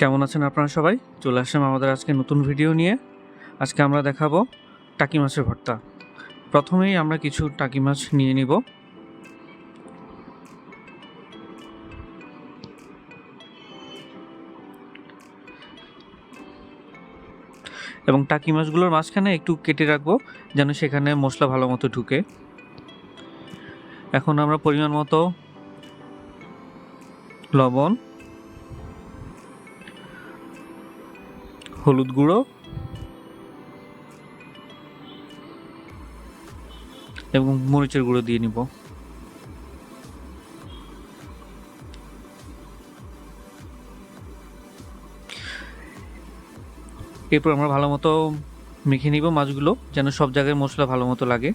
কেমন আছেন আপনারা সবাই? চলে আসলাম আমাদের আজকে নতুন ভিডিও নিয়ে। আজকে আমরা দেখাবো টাকি মাছের ভর্তা। প্রথমেই আমরা কিছু টাকি মাছ নিয়ে নিব। এবং টাকি মাছগুলোর মাঝখানে একটু কেটে রাখব, যেন সেখানে মশলা ভালো মতো ঢুকে। এখন আমরা পরিমাণ মতো লবণ হলুদ গুঁড়ো। এবং মরিচের গুঁড়ো দিয়ে নিব। এরপর আমরা ভালো মতো মেখে নিব মাছগুলো, যেন সব জায়গায় মশলা ভালো মতো লাগে।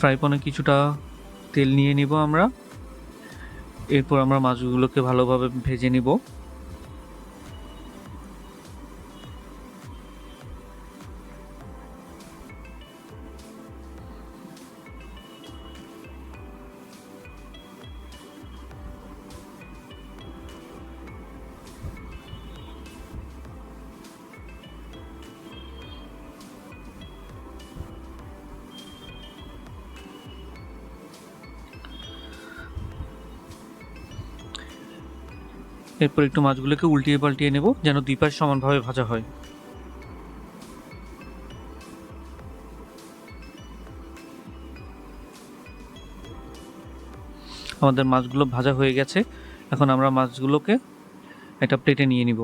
ফ্রাই প্যানে কিছুটা তেল নিয়ে নিব আমরা। এরপর আমরা মাছগুলোকে ভালোভাবে ভেজে নিব। এরপর একটু মাছগুলোকে উল্টিয়ে পাল্টিয়ে নেব, যেন দুই পাশ সমানভাবে ভাজা হয়। আমাদের মাছগুলো ভাজা হয়ে গেছে। এখন আমরা মাছগুলোকে একটা প্লেটে নিয়ে নিব।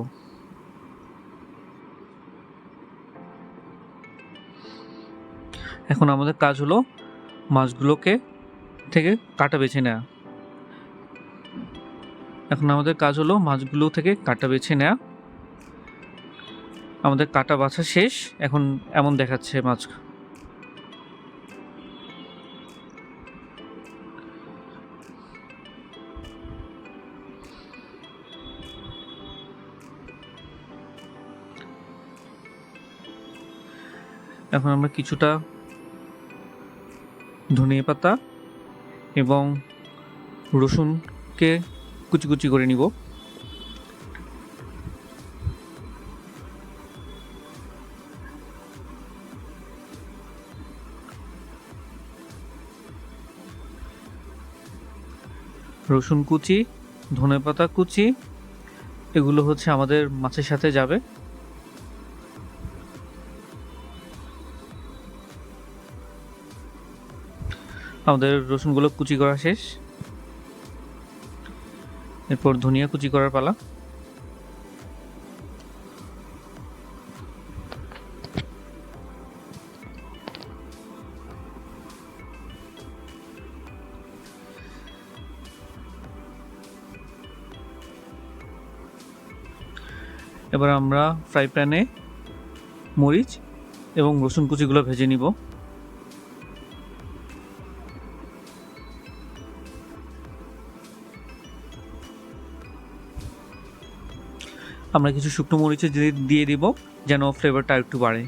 এখন আমাদের কাজ হলো মাছগুলোকে থেকে কাটা বেছে নেওয়া। এখন আমাদের কাজ হলো মাছগুলো থেকে কাটা বেছে নেওয়া আমাদের কাটা বাছা শেষ। এখন এমন দেখাচ্ছে মাছ। এখন আমরা কিছুটা ধনিয়া পাতা এবং রসুনকে কুচি কুচি করে নিব। রসুন কুচি ধনেপাতা কুচি, এগুলো হচ্ছে আমাদের মাছের সাথে যাবে। আমাদের রসুনগুলো কুচি করা শেষ। এরপর ধনিয়া কুচি করার পালা। এবার আমরা ফ্রাই প্যানে মরিচ এবং রসুন কুচিগুলো ভেজে নিব। আমরা কিছু শুকনো মরিচে দিয়ে দিব, যেন ফ্লেভারটা একটু বাড়ে।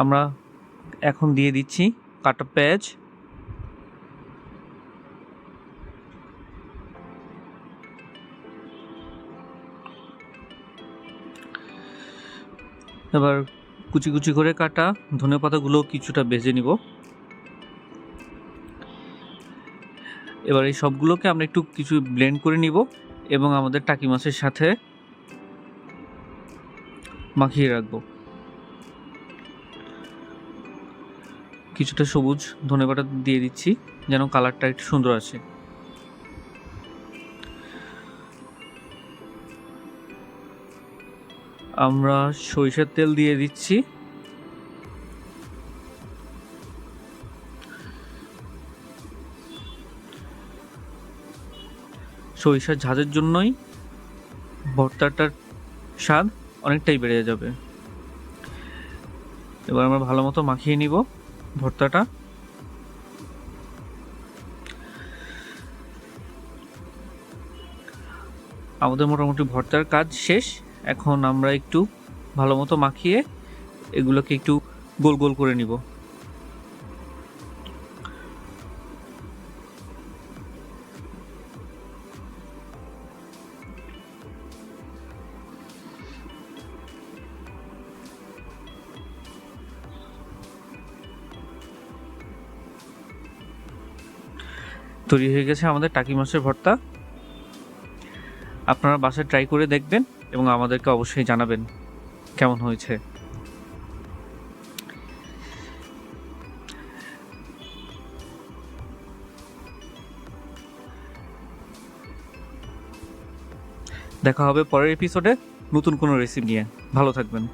আমরা এখন দিয়ে দিচ্ছি কাটা পেঁয়াজ। এবার কুচি কুচি করে কাটা, ধনে পাতাগুলো কিছুটা ভেজে নিব। এবার এই সবগুলোকে আমরা একটু কিছু ব্লেন্ড করে নিব এবং আমাদের টাকি মাছের সাথে মাখিয়ে রাখব। কিছুটা সবুজ ধনে পাতা দিয়ে দিচ্ছি, যেন কালারটা একটু সুন্দর আছে আমরা সরিষার তেল দিয়ে দিচ্ছি। সরিষার ঝাঁজের জন্যই ভর্তাটার স্বাদ অনেকটাই বেড়ে যাবে। এবার আমরা ভালো মতো মাখিয়ে নিব ভর্তাটা। আমাদের মোটামুটি ভর্তার কাজ শেষ। এখন আমরা একটু ভালো মতো মাখিয়ে এগুলোকে একটু গোল গোল করে নিব। তৈরি হয়ে গেছে আমাদের টাকি মাছের ভর্তা। আপনারা বাসায় ট্রাই করে দেখবেন। এবং আমাদেরকে অবশ্যই জানাবেন কেমন হয়েছে। দেখা হবে পরের এপিসোডে নতুন কোনো রেসিপি নিয়ে। ভালো থাকবেন।